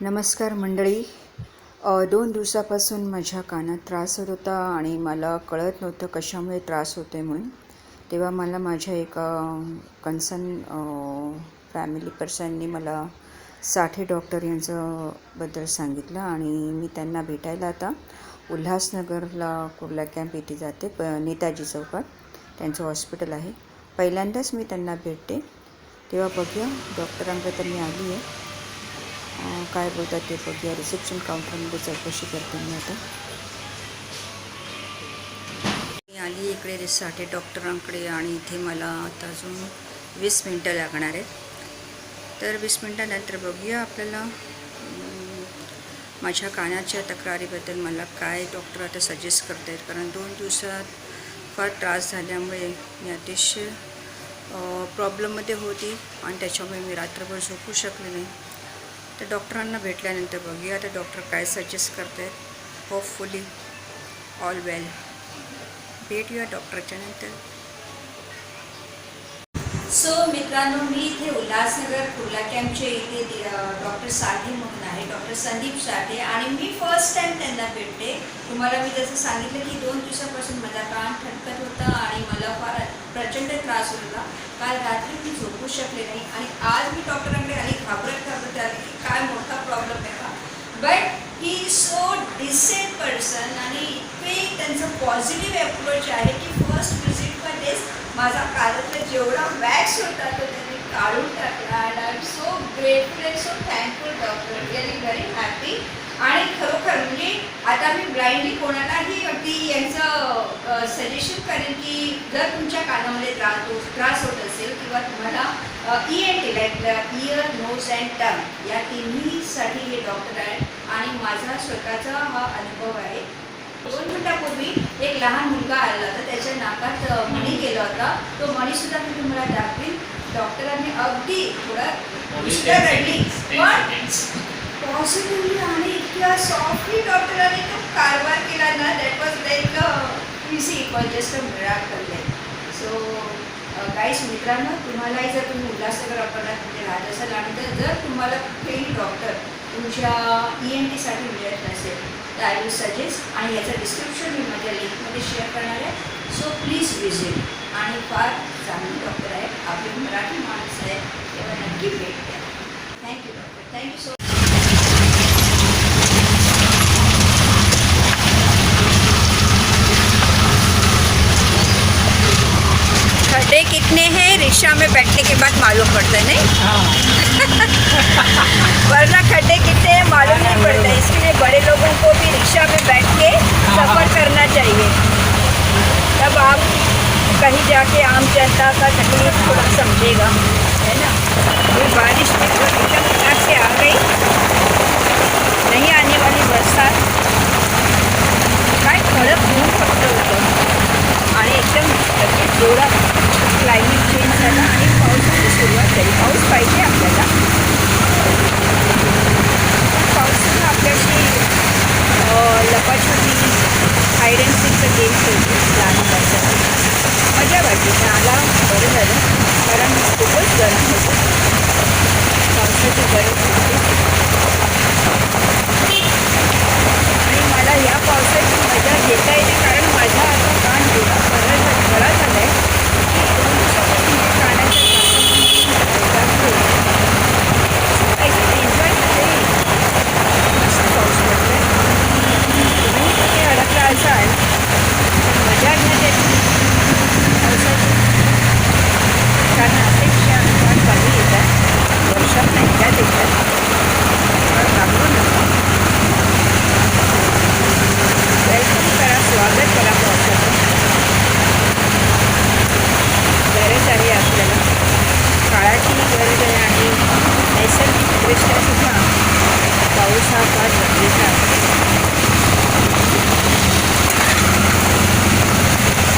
नमस्कार मंडळी. दोन दिवसापासून माझ्या कानात त्रास होत होता आणि मला कळत नव्हतं कशामुळे त्रास होतो आहे म्हणून. तेव्हा मला माझ्या एका कन्सर्न फॅमिली पर्सननी मला साठे डॉक्टर यांचं बद्दल सांगितलं आणि मी त्यांना भेटायला आता उल्हासनगरला कुर्ला कॅम्प इथे जाते प नेताजी चौकात. त्यांचं हॉस्पिटल आहे. पहिल्यांदाच मी त्यांना भेटते. तेव्हा बघूया डॉक्टरांकडे तर मी आली आहे काय बोलतात ते बघूया रिसेप्शन काउंटरमध्ये चौकशी करते मी आता. मी आली इकडे साठे डॉक्टरांकडे आणि इथे मला आता अजून वीस मिनटं लागणार आहेत. तर वीस मिनटानंतर बघूया आपल्याला माझ्या कानाच्या तक्रारीबद्दल मला काय डॉक्टर आता सजेस्ट करत आहेत कारण दोन दिवसात फार त्रास झाल्यामुळे मी अतिशय प्रॉब्लेममध्ये होती आणि त्याच्यामुळे मी रात्रभर झोपू शकले नाही. तर डॉक्टरांना भेटल्यानंतर बघूया ते डॉक्टर काय सजेस्ट करत आहेत होपफुली ऑल वेल भेटूया डॉक्टरच्या नंतर. सो मित्रांनो मी इथे उल्हासनगर कुर्ला कॅम्पचे इथे डॉक्टर साठे म्हणून आहे डॉक्टर संदीप साठे. आणि मी फर्स्ट टाइम त्यांना भेटते तुम्हाला मी जसं सांगितलं की दोन दिवसापासून माझा कान खटकत होता आणि मला फार प्रचंड त्रास होता काल रात्री मी झोपू शकले नाही. आणि आज मी डॉक्टरांकडे आली घाबरत घाबरत आले की काय मोठा प्रॉब्लेम आहे का but he so decent person आणि इतके त्यांचं पॉझिटिव्ह अप्रोच आहे की फर्स्ट म्हणजेच माझा कानातला जेवढा वॅक्स होता तो त्यांनी काढून टाकला and I am so grateful and so thankful doctor really very happy आणि खरोखर म्हणजे आता मी ब्लाइंडली कोणालाही अगदी यांचं सजेशन करेन की जर तुमच्या कानामध्ये त्रास त्रास होत असेल किंवा तुम्हाला E N T like ear nose and tongue या तिन्हीसाठी हे डॉक्टर आहेत. आणि माझा स्वतःचा हा अनुभव आहे. दोन मिनिटापूर्वी एक लहान मुलगा आला होता त्याच्या नाकात मणी गेला होता. तो मणीसुद्धा मी तुम्हाला दाखवीन. डॉक्टरांनी अगदी थोडा रडली. पण पॉझिटिव्हली आणि इतक्या सॉफ्टली डॉक्टरांनी तो कारभार केला ना दॅट वॉज लाईक इझी पण जस्ट अ मिराकल सो काहीच मित्रांनो तुम्हालाही जर तुम्ही उल्हासनगर अपराधामध्ये म्हणजे राहत असाल आणि जर जर तुम्हाला कुठेही डॉक्टर तुमच्या ई एन टीसाठी मिळत नसेल तर आय विल सजेस्ट आणि याचं डिस्क्रिप्शन मी माझ्या लिंकमध्ये शेअर करणार आहे. सो प्लीज विजिट आणि फार चांगले डॉक्टर आहेत. आपले मराठी माणूस आहेत. तेव्हा नक्की भेट द्या. Thank you doctor thank you so rickshaw में बैठने के बाद मालूम पड़ता है नहीं? वरना खड्डे कितने हैं मालूम नहीं पड़ता। इसलिए बड़े लोगों को भी रिक्शा में बैठ के सफ़र करना चाहिए। तब आप कहीं जाके आम जनता का तकलीफ़ थोड़ा समझेगा है ना? ये बारिश में तो एकदम फटाक से आ गई नहीं आने वाली बरसात काय फक्त होतं आणि एकदम लगेच जोरात क्लायमेट चेंज झाला आणि पावसाची सुरुवात झाली पाऊस पाहिजे आपल्याला पण पावसानं आपल्याशी अं, लपाछपी हाईड अँड सीकचं गेम खेळतो लहान मुलांसाठी मजा वाटली पण आला बरं झालं कारण खूपच गरम होतं पावसाची गरज होती आणि मला ह्या पावसाची मजा घेता येते कारण माझा आता कान एवढा बरा झा- बरा झाला आहे की दोन दिवसापासून ते कानाच्या एन्जॉय करते मस्त पाऊस पडतोय तुम्ही कुठे अडकला असाल तर मजा घ्या त्याची पावसाची कारण अपेक्षा फार कमी येतात वर्षात एकदाच येतात फार घाबरू नका वेलकम करा स्वागत करा पावसाचं गरज आहे आपल्याला काळाची गरज आहे आणि नैसर्गिकदृष्ट्या सुद्धा पाऊस हा फार आहे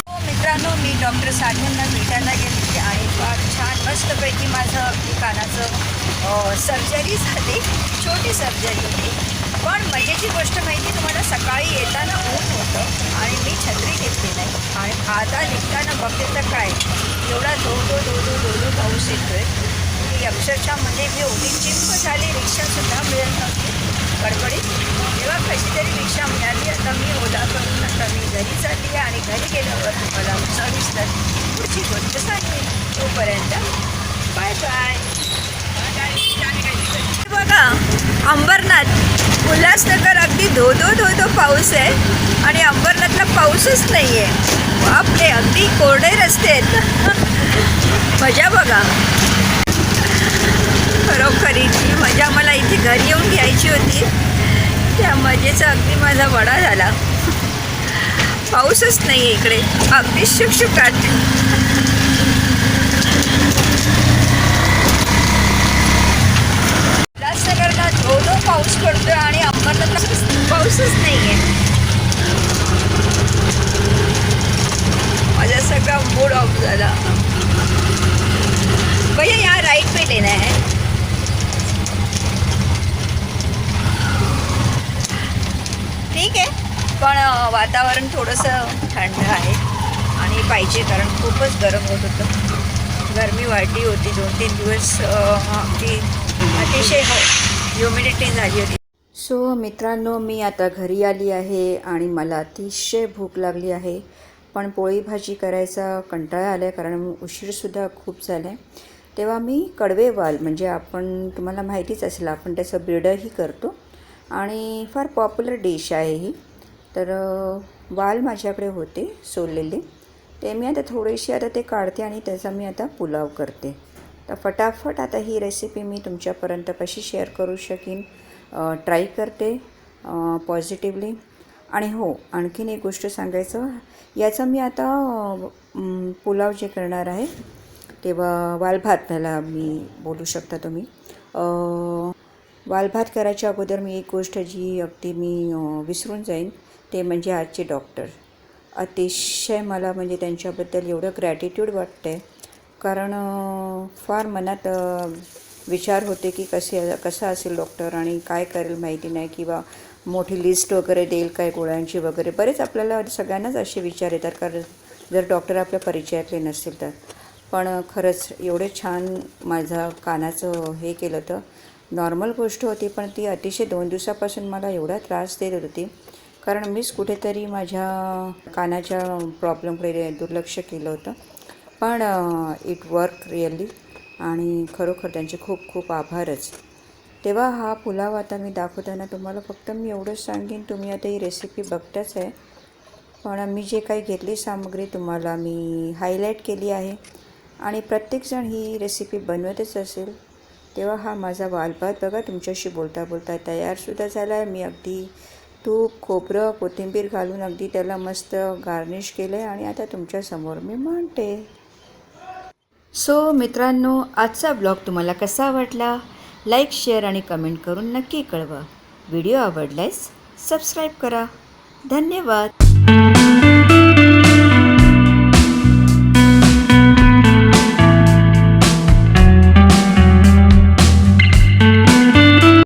हो, मित्रांनो मी डॉक्टर साठेंना भेटायला गेले आणि फार छान मस्तपैकी माझं अगदी कानाचं सर्जरी झाली. छोटी सर्जरी होती. पण मजेची गोष्ट माहिती तुम्हाला सकाळी येताना ऊन होतं आणि मी छत्री घेतली नाही. आणि आता निघताना बघते तर काय एवढा धो धो धो धो धो धो पाऊस येतोय. की अक्षरशः म्हणजे मी ओली चिंप झाली रिक्षासुद्धा मिळत नव्हती. कडकडीत तेव्हा कशी तरी रिक्षा मिळाली. आता मी ओला करून आता मी घरी चालली आणि घरी गेल्यावर मला सविस्तर पुढची गोष्ट सांगली तोपर्यंत बाय बाय. बघा अंबरनाथ. उल्हासनगर अगदी धो धो धो धो पाऊस आहे. आणि अंबरनाथला पाऊसच नाही आहे आपले अगदी कोरडे रस्ते आहेत. मजा बघा. खरोखरीची मजा मला इथे घरी येऊन घ्यायची होती. त्या मजेचा अगदी माझा वडा झाला. पाऊसच नाही आहे इकडे. अगदी शुकशुकाट. उल्हासनगरला धो दोन पाऊस पडतोय आणि अंबरनाथला पाऊसच नाही आहे माझा सगळा मूड ऑफ झाला भैया यहाँ राइट पे लेना है ठीक आहे पण अं, वातावरण थोडंसं थंड आहे आणि पाहिजे कारण खूपच गरम होत होतं. गरमी वाढली होती दोन तीन दिवस ती अगदी अतिशय हो, ह्युमिडिटी झाली होती. सो मित्रांनो मी आता घरी आली आहे आणि मला अतिशय भूक लागली आहे. पण पोळी भाजी करायचा कंटाळा आला आहे कारण उशीरसुद्धा खूप झाला आहे तेव्हा मी कडवे वाल म्हणजे आपण तुम्हाला माहितीच असेल आपण त्याचं ब्रिडही करतो. आणि फार पॉप्युलर डिश आहे ही. तर वाल माझ्याकडे होते सोललेले. ते मी आता थोडेसे आता ते काढते आणि त्याचा मी आता पुलाव करते. तर फटाफट आता ही रेसिपी मी तुमच्यापर्यंत कशी शेअर करू शकेन ट्राय करते पॉझिटिव्हली आणि हो आणखीन एक गोष्ट सांगायचं याचं मी आता पुलाव जे करणार आहे तेव्हा वालभात त्याला मी बोलू शकता तुम्ही. वालभात करायच्या अगोदर मी एक गोष्ट जी अगदी मी विसरून जाईन ते म्हणजे आजचे डॉक्टर. अतिशय मला म्हणजे त्यांच्याबद्दल एवढं ग्रॅटिट्यूड वाटतं आहे कारण फार मनात विचार होते की कसे कसा असेल डॉक्टर आणि काय करेल माहिती नाही किंवा मोठी लिस्ट वगैरे देईल काय गोळ्यांची वगैरे. बरेच आपल्याला सगळ्यांनाच असे विचार येतात. कारण जर डॉक्टर आपल्या परिचयातले नसतील तर. पण खरंच एवढे छान माझा कानाचं हे केलं होतं. नॉर्मल गोष्ट होती पण ती अतिशय दोन दिवसापासून मला एवढा त्रास देत होती. कारण मीच कुठेतरी माझ्या कानाच्या प्रॉब्लेमकडे दुर्लक्ष केलं होतं. पण इट वर्क रिअली आणि खरोखर त्यांचे खूप खूप आभारच. तेव्हा हा पुलाव आता मी दाखवताना तुम्हाला फक्त मी एवढंच सांगेन तुम्ही आता ही रेसिपी बघताच आहे. पण मी जे काही घेतली सामग्री तुम्हाला मी हायलाईट केली आहे. आणि प्रत्येकजण ही रेसिपी बनवतच असेल तेव्हा हा माझा वालभात बघा तुमच्याशी बोलता बोलता तयारसुद्धा झाला आहे मी अगदी तूप खोबरं कोथिंबीर घालून अगदी त्याला मस्त गार्निश केलं आहे आणि आता तुमच्यासमोर मी मांडते. सो मित्रांनो आजचा ब्लॉग तुम्हाला कसा वाटला? लाईक शेअर आणि कमेंट करून नक्की कळवा. व्हिडिओ आवडल्यास सबस्क्राईब करा. धन्यवाद.